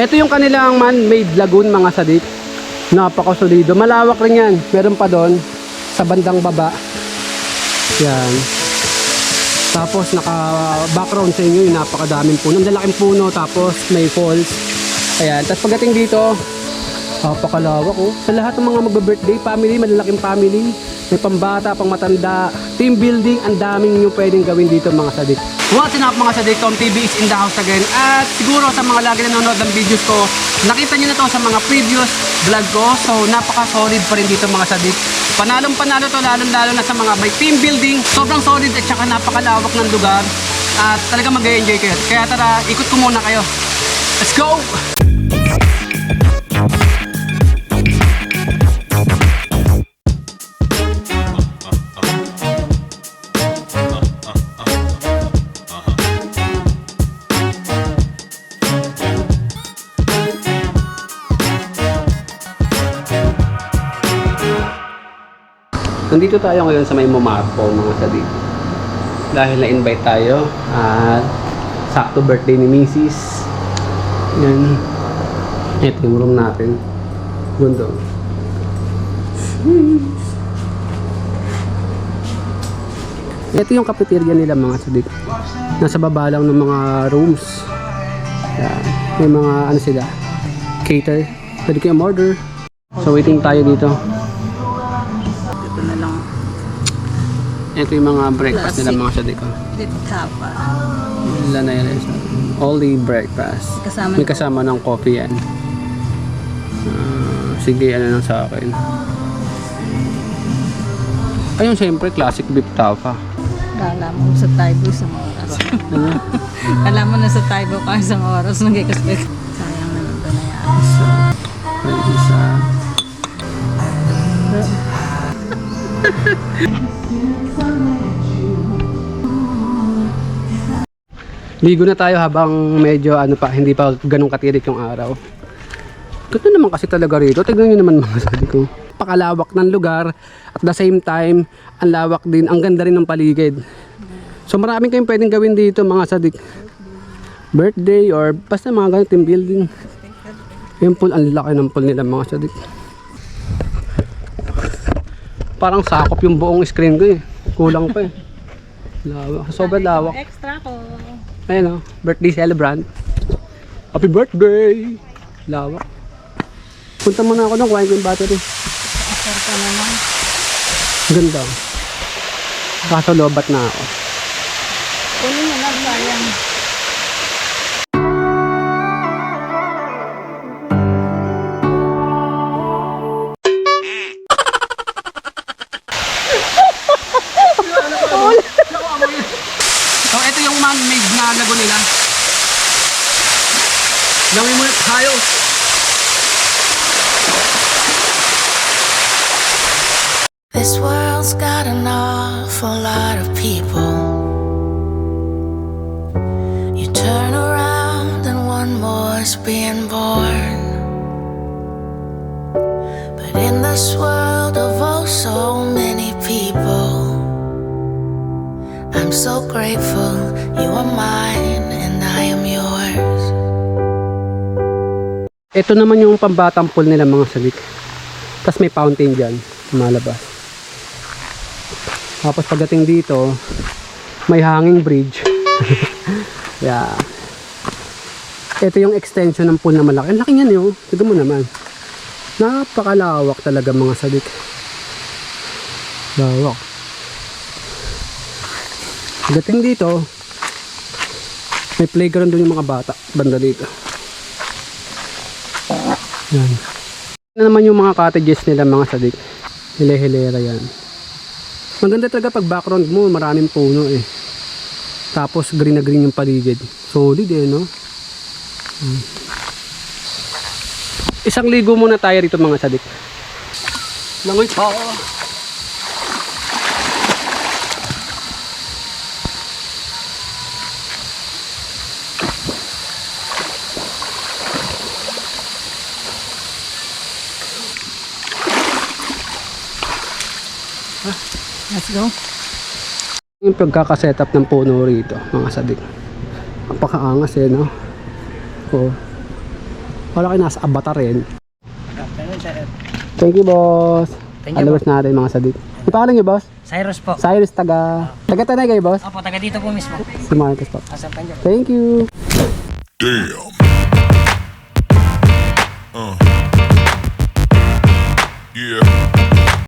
Ito yung kanilang man-made lagoon mga sadik. Napakasolido. Malawak rin yan. Meron pa doon sa bandang baba. Yan. Tapos naka background sa inyo yung napakadaming puno. Ang lalaking puno tapos may falls. Ayan. Tapos pagdating dito, napakalawak oh. Sa lahat ng mga magbe-birthday family, malalaking family, may pambata, pang matanda, team building, ang daming nyo pwedeng gawin dito mga sadik. What's up mga sadik? Tom TV is in the house again. At siguro sa mga lagi nanonood ng videos ko, nakita nyo na to sa mga previous vlog ko. So napaka-solid pa rin dito mga sadik. Panalong panalo to lalong lalo na sa mga may team building. Sobrang solid at saka napakalawak ng lugar. At talaga mag-enjoy kayo. Kaya tara, ikot ko muna kayo. Let's go! Nandito tayo ngayon sa may Momarpo mga sadik. Dahil na-invite tayo at sakto birthday ni Mrs. Yan. Ito yung room natin. Gundo. Ito yung cafeteria nila mga sadik. Nasa baba lang ng mga rooms. Yan. May mga ano sila. Cater. Pwede kayo order. So waiting tayo dito. Ito yung mga breakfast nila mga sadik. Dit kapa. Nila na yan. Only breakfast. Kasama May ng- kasama ng coffee yan. Ah, sige, ano lang sa akin. Ayun, syempre, classic beef tapa. Kala mo sa Taibo isang oras. Ano? Kala mo na sa Taibo ka isang oras. Nagkikasbet. Sayang na lang na yan. So, Ligo na tayo habang medyo ano pa, hindi pa ganun katirik yung araw. Ganda naman kasi talaga rito. Tignan nyo naman mga sabi ko. Pakalawak ng lugar at the same time, ang lawak din, ang ganda rin ng paligid. So maraming kayong pwedeng gawin dito mga sadik. Birthday or basta mga ganun team building. Yung pool, ang laki ng pool nila mga sadik. Parang sakop yung buong screen ko eh. Kulang pa eh. Lawak. Sobrang lawak. Extra ko. Ayun o, birthday celebrant. Happy birthday! Lawak. Punta muna ako ng kuhain ko yung battery. Asar ka naman. Ganda. Kaso lobat na ako. Lago nila. Langoy muna tayo. This world's got an awful lot of people. You turn around and one more's being born. I'm so grateful you are mine and I am yours. Ito naman yung pambatang pool nila mga salik. Tapos may fountain dyan. Malabas. Tapos pagdating dito, may hanging bridge. yeah. Ito yung extension ng pool na malaki. Ang laki niyan yun. Tignan mo naman. Napakalawak talaga mga salik. Lawak. Pagdating dito, may playground doon yung mga bata. Banda dito. Yan. Yan naman yung mga cottages nila mga sadik. Hile-hilera yan. Maganda talaga pag background mo, maraming puno eh. Tapos green na green yung paligid. Solid eh, no? Hmm. Isang ligo muna tayo rito mga sadik. Langoy pa. Let's go. Yung pagkakasetup ng puno rito, mga sadik. Napakaangas eh, no? Oh. Wala kayo nasa abata rin. Thank you, boss. Thank you, Followers natin mga sadik. Ang pangalan niyo, boss? Cyrus po. Cyrus, taga... Taga Tanay kayo, boss? Opo, taga dito po mismo. Si Marcus po. Asam Panjo. Thank you. Damn. Uh. Yeah.